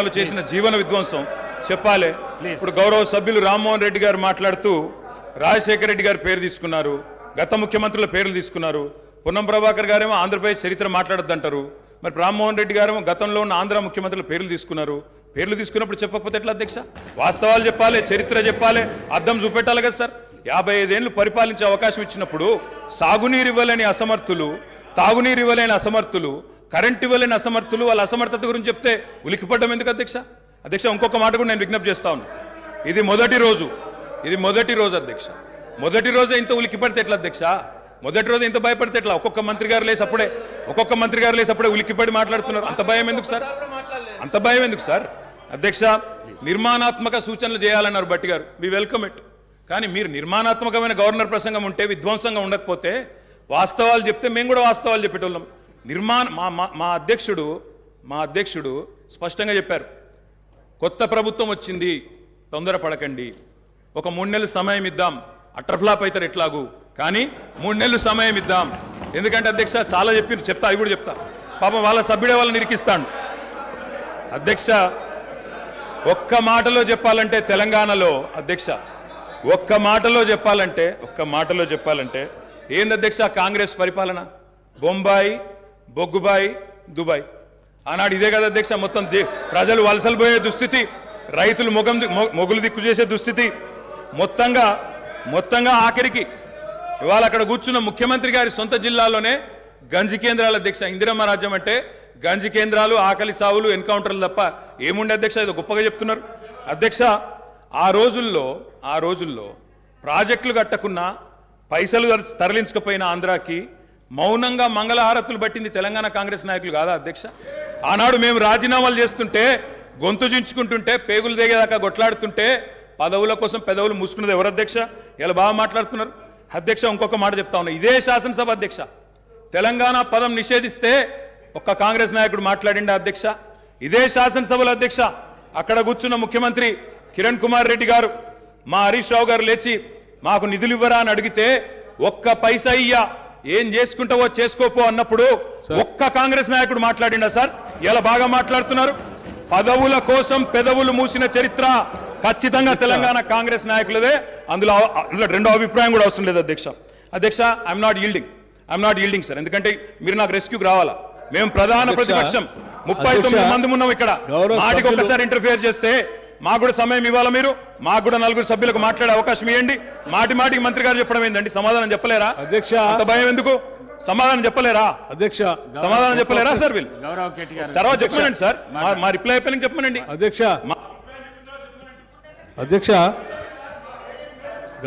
తెలంగాణలో చేసిన జీవన విధ్వంసం. చెప్పాలి. ఇప్పుడు గౌరవ సభ్యులు రామ్మోహన్ రెడ్డి గారు మాట్లాడుతూ రాజశేఖర రెడ్డి గారి పేరు తీసుకున్నారు. గత ముఖ్యమంత్రుల పేర్లు తీసుకున్నారు. పొన్నం ప్రభాకర్ గారేమో ఆంధ్రప్రదేశ్ చరిత్ర మాట్లాడొద్దంటారు. మరి రామ్మోహన్ రెడ్డి గారేమో గతంలో ఉన్న ఆంధ్ర ముఖ్యమంత్రుల పేర్లు తీసుకున్నారు. పేర్లు తీసుకున్నప్పుడు చెప్పకపోతే ఎట్లా అధ్యక్ష? వాస్తవాలు చెప్పాలి చరిత్ర చెప్పాలి అర్థం చూపెట్టాలి కదా సార్. యాభై ఐదేళ్ళు పరిపాలించే అవకాశం ఇచ్చినప్పుడు సాగునీరు ఇవ్వలేని అసమర్థులు తాగునీరు ఇవ్వలేని అసమర్థులు కరెంట్ ఇవ్వలేని అసమర్థులు వాళ్ళ అసమర్థత గురించి చెప్తే ఉలికిపడ్డం ఎందుకు అధ్యక్ష? అధ్యక్ష ఇంకొక మాట కూడా నేను విజ్ఞప్తి చేస్తా ఉన్నా. ఇది మొదటి రోజు. ఇది మొదటి రోజు అధ్యక్ష. మొదటి రోజే ఇంత ఉలికిపడితే ఎట్లా అధ్యక్ష? మొదటి రోజు ఇంత భయపడితే ఎట్లా? ఒక్కొక్క మంత్రి గారు లేసి అప్పుడే ఒక్కొక్క మంత్రి గారు లేసి అప్పుడే ఉలికిపడి మాట్లాడుతున్నారు. అంత భయం ఎందుకు సార్? అంత భయం ఎందుకు సార్? అధ్యక్ష నిర్మాణాత్మక సూచనలు చేయాలన్నారు భట్టి గారు. మీ వెల్కమ్ ఇట్. కానీ మీరు నిర్మాణాత్మకమైన గవర్నర్ ప్రసంగం ఉంటే విధ్వంసంగా ఉండకపోతే వాస్తవాలు చెప్తే మేము కూడా వాస్తవాలు చెప్పేటోళ్ళం. నిర్మాణ మా మా- మా అధ్యక్షుడు మా అధ్యక్షుడు స్పష్టంగా చెప్పారు. కొత్త ప్రభుత్వం వచ్చింది తొందరపడకండి. ఒక మూడు నెలలు సమయం ఇద్దాం. అట్రఫ్లాప్ అవుతారు ఎట్లాగూ. కానీ మూడు నెలలు సమయం ఇద్దాం. ఎందుకంటే అధ్యక్ష చాలా చెప్పి చెప్తా అవి కూడా చెప్తా. పాపం వాళ్ళ సభ్యుడే వాళ్ళని నిరికిస్తాను అధ్యక్ష ఒక్క మాటలో చెప్పాలంటే తెలంగాణలో అధ్యక్ష ఒక్క మాటలో చెప్పాలంటే ఒక్క మాటలో చెప్పాలంటే ఏంది అధ్యక్ష కాంగ్రెస్ పరిపాలన? బొంబాయి బొగ్గుబాయి దుబాయ్. ఆనాడు ఇదే కదా అధ్యక్ష మొత్తం దే- ప్రజలు వలసలు పోయే దుస్థితి రైతులు మొగం మొగులు దిక్కు చేసే దుస్థితి. మొత్తంగా మొత్తంగా ఆఖరికి ఇవాళ అక్కడ కూర్చున్న ముఖ్యమంత్రి గారి సొంత జిల్లాలోనే గంజి కేంద్రాల అధ్యక్ష ఇందిరమ్మ రాజ్యం అంటే గంజి కేంద్రాలు ఆకలి సావులు ఎన్కౌంటర్లు తప్ప ఏముండే అధ్యక్ష? ఇది గొప్పగా చెప్తున్నారు. అధ్యక్ష ఆ రోజుల్లో ఆ రోజుల్లో ప్రాజెక్టులు కట్టకున్నా పైసలు తరలించకపోయిన ఆంధ్రాకి మౌనంగా మంగళహారతులు పట్టింది తెలంగాణ కాంగ్రెస్ నాయకులు కాదా అధ్యక్ష? ఆనాడు మేము రాజీనామాలు చేస్తుంటే గొంతు చించుకుంటుంటే పేగులు దిగేదాకా కొట్లాడుతుంటే పదవుల కోసం పెదవులు మూసుకున్నది ఎవరు అధ్యక్ష? ఇలా బాగా మాట్లాడుతున్నారు. అధ్యక్ష ఇంకొక మాట చెప్తా ఉన్నా. ఇదే శాసనసభ అధ్యక్ష. తెలంగాణ పదం నిషేధిస్తే ఒక్క కాంగ్రెస్ నాయకుడు మాట్లాడిండ అధ్యక్ష? ఇదే శాసనసభలో అధ్యక్ష అక్కడ కూర్చున్న ముఖ్యమంత్రి కిరణ్ కుమార్ రెడ్డి గారు మా హరీష్ రావు గారు లేచి మాకు నిధులు ఇవ్వరా అని అడిగితే ఒక్క పైసా ఇయ్యా. ఏం చేసుకుంటావో చేసుకోపో అన్నప్పుడు ఒక్క కాంగ్రెస్ నాయకుడు మాట్లాడిండా సార్? ఇలా బాగా మాట్లాడుతున్నారు? పదవుల కోసం పెదవులు మూసిన చరిత్ర ఖచ్చితంగా తెలంగాణ కాంగ్రెస్ నాయకులదే. అందులో అందులో రెండో అభిప్రాయం కూడా అవసరం లేదు అధ్యక్ష. అధ్యక్ష I'm not yielding I'm not yielding sir ఎందుకంటే మీరు నాకు రెస్క్యూకి రావాలా? మేము ప్రధాన ప్రతిపక్షం. ముప్పై తొమ్మిది మంది ఉన్నాం ఇక్కడ. మాటికి సభ్యులు- ఒక్కసారి ఇంటర్ఫియర్ చేస్తే మాకు కూడా సమయం ఇవ్వాలా మీరు? మాకు కూడా నలుగురు సభ్యులకు మాట్లాడే అవకాశం ఇవ్వండి. మాటి మాటికి మంత్రి గారు చెప్పడం ఏందండి? సమాధానం చెప్పలేరా? అధ్యక్ష. అంత భయం ఎందుకు? సమాధానం చెప్పలేరా? అధ్యక్ష. సమాధానం చెప్పలేరా సార్ వీళ్ళు? గౌరవ్ కేటీ గారు. తర్వాత చెప్పమనండి సార్. మా- రిప్లై అయిపోయినాక చెప్పమనండి. అధ్యక్ష. మా- అధ్యక్ష.